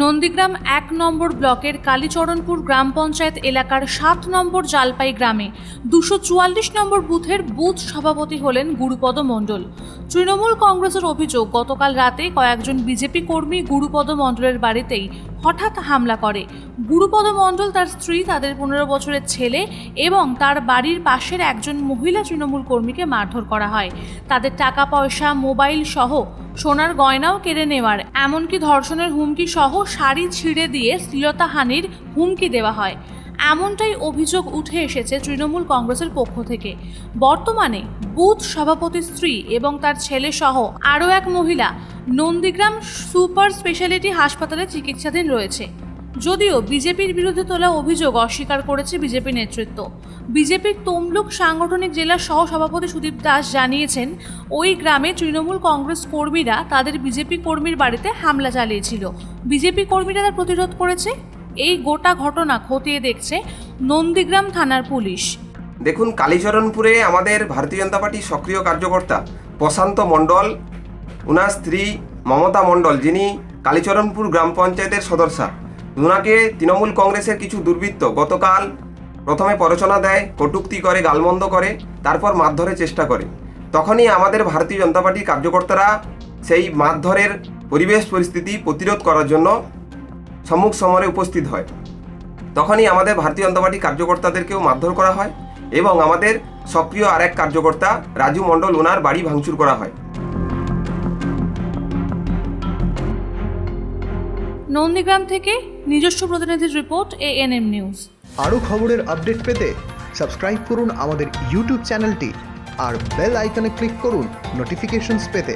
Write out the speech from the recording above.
নন্দীগ্রাম এক নম্বর ব্লকের কালীচরণপুর গ্রাম পঞ্চায়েত এলাকার সাত নম্বর জালপাই গ্রামে দুশো চুয়াল্লিশ নম্বর বুথের বুথ সভাপতি হলেন গুরুপদ মণ্ডল। তৃণমূল কংগ্রেসের অভিযোগ, গতকাল রাতে কয়েকজন বিজেপি কর্মী গুরুপদ মণ্ডলের বাড়িতেই হঠাৎ হামলা করে। গুরুপদ মণ্ডল তার স্ত্রী, তাদের পনেরো বছরের ছেলে এবং তার বাড়ির পাশের একজন মহিলা তৃণমূল কর্মীকে মারধর করা হয়। তাদের টাকা, পয়সা, মোবাইল সহ সোনার গয়নাও কেড়ে নেওয়ার, এমনকি ধর্ষণের হুমকি সহ শাড়ি ছিঁড়ে দিয়ে শ্লীলতাহানির হুমকি দেওয়া হয়। এমনটাই অভিযোগ উঠে এসেছে তৃণমূল কংগ্রেসের পক্ষ থেকে। বর্তমানে বুথ সভাপতির স্ত্রী এবং তার ছেলে সহ আরও এক মহিলা নন্দীগ্রাম সুপার স্পেশালিটি হাসপাতালে চিকিৎসাধীন রয়েছে। যদিও বিজেপির বিরুদ্ধে তোলা অভিযোগ অস্বীকার করেছে বিজেপি নেতৃত্ব। বিজেপির তমলুক সাংগঠনিক জেলা সহ সভাপতি সুদীপ দাস জানিয়েছেন, ওই গ্রামে তৃণমূল কংগ্রেস কর্মীরা তাদের বিজেপি কর্মীর বাড়িতে হামলা চালিয়েছিল। বিজেপি কর্মীরা তার প্রতিরোধ করেছে? এই গোটা ঘটনা খতিয়ে দেখছে নন্দীগ্রাম থানার পুলিশ। দেখুন, কালীচরণপুরে আমাদের ভারতীয় জনতা পার্টির সক্রিয় কার্যকর্তা প্রশান্ত মণ্ডল ওনার স্ত্রী মমতা মণ্ডল, যিনি কালীচরণপুর গ্রাম পঞ্চায়েতের সদস্যা। ওনাকে তৃণমূল কংগ্রেসের কিছু দুর্বৃত্ত গতকাল প্রথমে প্ররোচনা দেয়, কটূক্তি করে, গালমন্দ করে, তারপর মারধরের চেষ্টা করে। তখনই আমাদের ভারতীয় জনতা পার্টির কার্যকর্তারা সেই মারধরের পরিবেশ পরিস্থিতি প্রতিরোধ করার জন্য সম্মুখ সমরে উপস্থিত হয়। তখনই আমাদের ভারতীয় জনতা পার্টি কার্যকর্তাদেরকেও মারধর করা হয় এবং আমাদের সক্রিয় আরেক কার্যকর্তা রাজু মণ্ডল ওনার বাড়ি ভাঙচুর করা হয়। নন্দীগ্রাম থেকে নিজস্ব প্রতিনিধির রিপোর্ট এএনএম নিউজ। আরও খবরের আপডেট পেতে সাবস্ক্রাইব করুন আমাদের ইউটিউব চ্যানেলটি আর বেল আইকনে ক্লিক করুন নোটিফিকেশনস পেতে।